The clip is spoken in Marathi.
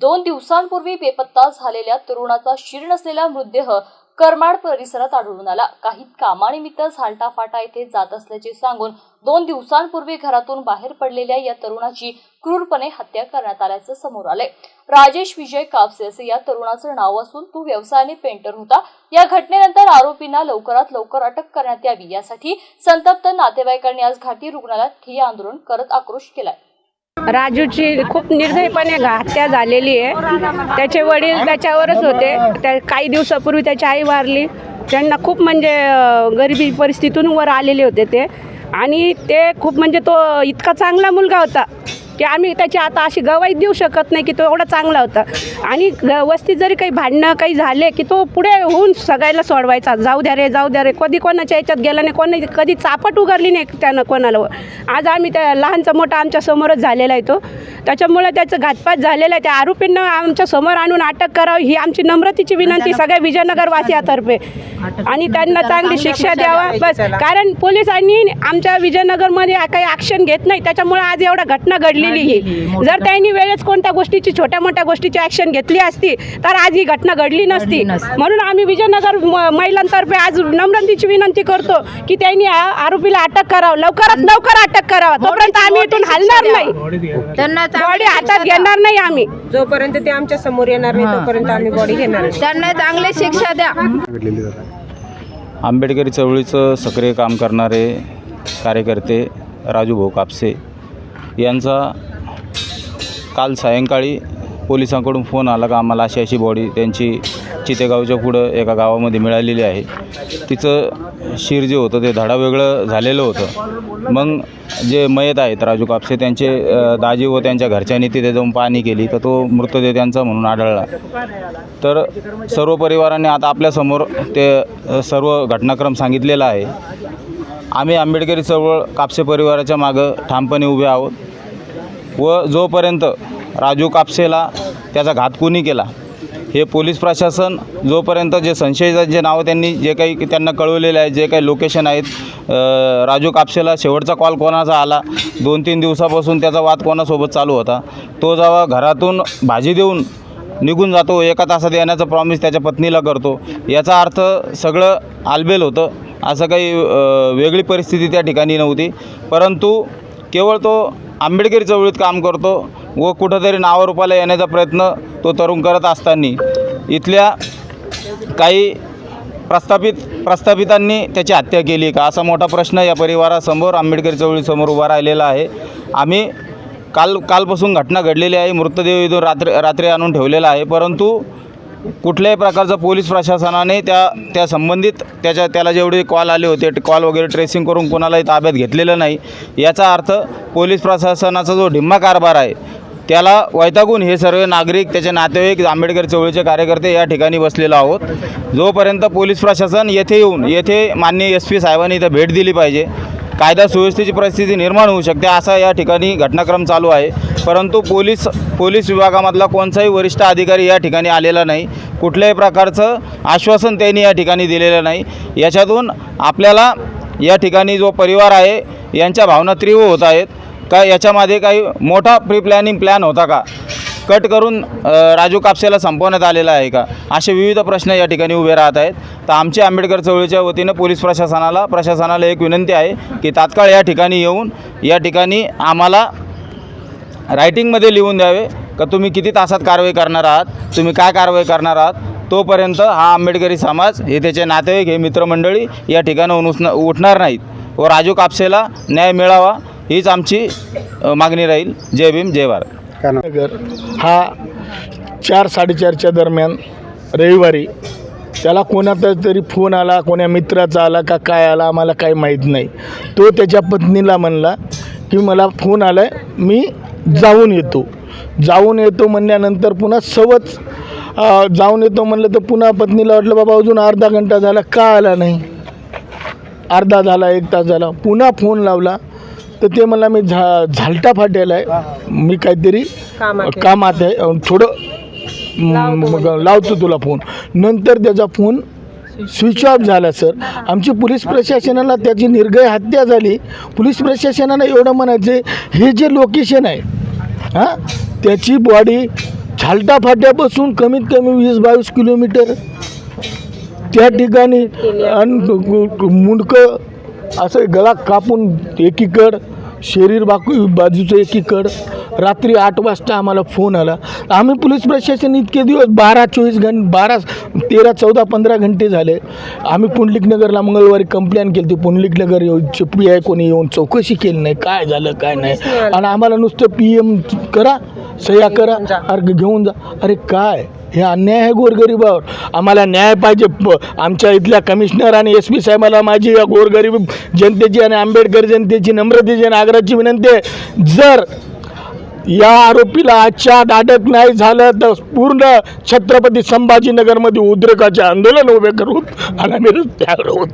दोन दिवसांपूर्वी बेपत्ता झालेल्या तरुणाचा शीर नसलेला मृतदेह करमाड परिसरात आढळून आला. काही कामानिमित्त झालटाफाटा येथे जात असल्याचे सांगून दोन दिवसांपूर्वी घरातून बाहेर पडलेल्या या तरुणाची क्रूरपणे हत्या करण्यात आल्याचं समोर आले राजेश विजय कापसे असे या तरुणाचं नाव असून तो व्यवसायाने पेंटर होता. या घटनेनंतर आरोपींना लवकरात लवकर अटक करण्यात यावी. यासाठी संतप्त नातेवाईकांनी आज घाटी रुग्णालयात ठिय्या आंदोलन करत आक्रोश केलाय. राजूची खूप निर्दयपणे हत्या झालेली आहे. त्याचे वडील त्याच्यावरच होते. त्या काही दिवसापूर्वी त्याची आई वारली. त्यांना खूप म्हणजे गरिबी परिस्थितीतून वर आलेले होते ते. आणि ते खूप म्हणजे तो इतका चांगला मुलगा होता. की आम्ही त्याची आता अशी गवाई देऊ शकत नाही की तो एवढा चांगला होता. आणि ग- वस्तीत जरी काही भांडणं काही झाले की तो पुढे होऊन सगळ्याला सोडवायचा. जाऊ द्या रे जाऊ द्या रे. कधी कोणाच्या याच्यात गेला नाही कोणी कधी चापट उगारली नाही त्यानं कोणाला. आज आम्ही त्या लहानचा मोठा आमच्या समोरच झालेला आहे तो. त्याच्यामुळे त्याचं घातपात झालेला आहे. त्या आरोपींना आमच्यासमोर आणून अटक करावी ही आमची नम्रतेची विनंती सगळ्या विजयनगर वासियातर्फे आणि त्यांना चांगली शिक्षा द्यावा. बस. कारण पोलिसांनी आमच्या विजयनगरमध्ये काही ॲक्शन घेत नाही. त्याच्यामुळे आज एवढा घटना घडलेली ही. जर त्यांनी वेळेस कोणत्या गोष्टीची छोट्या मोठ्या गोष्टीची ॲक्शन घेतली असती तर आज ही घटना घडली नसती. म्हणून आम्ही विजयनगर महिलांतर्फे आज नम्रतेची विनंती करतो की त्यांनी आरोपीला अटक करावं. लवकरात लवकर अटक करावं. तोपर्यंत आम्ही इथून हलणार नाही. त्यांना बॉडी हातात घेणार नाही आम्ही. जोपर्यंत ते आमच्यासमोर येणार नाही तोपर्यंत आम्ही बॉडी घेणार नाही. त्यांना चांगली शिक्षा द्या. आंबेडकरी चळवळीचं सक्रिय काम करणारे कार्यकर्ते राजूभाऊ कापसे यांचा काल सायंकाळी पोलिसांकडून फोन आला का आम्हाला अशी अशी बॉडी त्यांची चितेगावच्या पुढं एका गावामध्ये मिळालेली आहे. तिचं शिर जे होतं ते धडा वेगळं झालेलं होतं. मग जे मयत आहेत राजू कापसे त्यांचे दाजी व त्यांच्या घरच्यांनी तिथे जाऊन पाहणी केली तर तो मृतदेह त्यांचा म्हणून आढळला. तर सर्व परिवाराने आता आपल्यासमोर ते सर्व घटनाक्रम सांगितलेला आहे. आम्ही आंबेडकरी चळवळ कापसे परिवाराच्या मागं ठामपणे उभे आहोत. व जोपर्यंत राजू कापसेला त्याचा घात कोणी केला हे पोलीस प्रशासन जोपर्यंत जे संशयितांचे नावं त्यांनी जे काही त्यांना कळवलेले आहे जे काही लोकेशन आहेत राजू कापशेला शेवटचा कॉल कोणाचा आला? दोन तीन दिवसापासून त्याचा वाद कोणासोबत चालू होता? तो जेव्हा घरातून भाजी देऊन निघून जातो एका तासात येण्याचा प्रॉमिस त्याच्या पत्नीला करतो. याचा अर्थ सगळं आलबेल होतं. असं काही वेगळी परिस्थिती त्या ठिकाणी नव्हती. परंतु केवळ तो आंबेडकरी चळवळीत काम करतो व कुठंतरी नावारूपाला येण्याचा प्रयत्न तो तरुण करत असताना इथल्या काही प्रस्थापित प्रस्थापितांनी त्याची हत्या केली का? असा मोठा प्रश्न या परिवारासमोर आंबेडकरी चळवळीसमोर उभा राहिलेला आहे. आम्ही काल कालपासून घटना घडलेली आहे. मृतदेह इथून रात्र रात्री आणून ठेवलेला आहे. परंतु कुठल्याही प्रकारचं पोलीस प्रशासनाने त्या त्या संबंधित त्याच्या त्याला जेवढे कॉल आले होते कॉल वगैरे ट्रेसिंग करून कोणालाही ताब्यात घेतलेलं नाही. याचा अर्थ पोलीस प्रशासनाचा जो ढिम्मा कारभार आहे त्याला वैतागून हे सर्व नागरिक त्याचे नातेवाईक आंबेडकर चळवळीचे कार्यकर्ते या ठिकाणी बसलेलो आहोत. जोपर्यंत पोलीस प्रशासन येथे येऊन येथे माननीय एस पी साहेबांनी इथं भेट दिली पाहिजे कायदा सुव्यवस्थेची परिस्थिती निर्माण होऊ शकते असा या ठिकाणी घटनाक्रम चालू आहे. परंतु पोलीस पोलीस विभागामधला कोणताही वरिष्ठ अधिकारी या ठिकाणी आलेला नाही. कुठल्याही प्रकारचं आश्वासन त्यांनी या ठिकाणी दिलेलं नाही. याच्यातून आपल्याला या ठिकाणी जो परिवार आहे यांच्या भावना तीव्र होत आहेत. का याच्यामध्ये काही मोठा प्री प्लॅनिंग प्लॅन होता का? कट करून राजू कापसेला संपवण्यात आलेला आहे का? असे विविध प्रश्न या ठिकाणी उभे राहत आहेत. तर आमच्या आंबेडकर चळवळीच्या वतीनं पोलीस प्रशासनाला प्रशासनाला एक विनंती आहे की तात्काळ या ठिकाणी येऊन या ठिकाणी आम्हाला रायटिंगमध्ये लिहून द्यावे का तुम्ही किती तासात कारवाई करणार आहात तुम्ही काय कारवाई करणार आहात तोपर्यंत हा आंबेडकरी समाज हे त्याचे नातेवाईक हे मित्रमंडळी या ठिकाणाहून उठण उठणार नाहीत. व राजू कापसेला न्याय मिळावा हीच आमची मागणी राहील. जय भीम जय भारत. नगर हा चार साडेचारच्या दरम्यान रविवारी त्याला कोणाचा तरी फोन आला कोण्या मित्राचा आला का काय आला आम्हाला काही माहीत नाही. तो त्याच्या पत्नीला म्हणला की मला फोन आला आहे मी जाऊन येतो. जाऊन येतो म्हणल्यानंतर पुन्हा सवच जाऊन येतो म्हणलं तर पुन्हा पत्नीला वाटलं बाबा अजून अर्धा घंटा झाला का आला नाही? अर्धा झाला एक तास झाला. पुन्हा फोन लावला. तर ते मला मी झा झालटा फाटेला आहे. मी काहीतरी कामात आहे. थोडं मग लावतो तुला फोन. नंतर त्याचा फोन स्विच ऑफ झाला सर. आमची पोलीस प्रशासनाला त्याची निर्गय हत्या झाली. पोलीस प्रशासनाला एवढं म्हणायचं हे जे लोकेशन आहे हां त्याची बॉडी झालटा फाट्यापासून कमीत कमी वीस बावीस किलोमीटर त्या ठिकाणी मुंडकं असं गळा कापून एकीकड शरीर बाकू बाजूचं एकीकड. रात्री आठ वाजता आम्हाला फोन आला. आम्ही पोलीस प्रशासन इतके दिवस बारा चोवीस घं बारा तेरा चौदा पंधरा घंटे झाले. आम्ही पुंडलिक नगरला मंगळवारी कंप्लेंट केली होती. पुंडलिक नगर येऊन पी आय कोणी येऊन चौकशी केली नाही. काय झालं काय नाही. आणि आम्हाला नुसतं पी एम करा. सह्या करा अरे घेऊन जा. अरे काय? हे अन्याय आहे गोरगरिबावर. आम्हाला न्याय पाहिजे. प आमच्या इथल्या कमिशनर आणि एस पी साहेबाला माझी या गोरगरीब जनतेची आणि आंबेडकर जनतेची नम्रतेची आणि आग्रहाची विनंती आहे. जर या आरोपीला आजच्या अटक नाही झालं तर पूर्ण छत्रपती संभाजीनगरमध्ये उद्रेकाचे आंदोलन उभे करू. आणि आम्ही रस्त्यावर आहोत.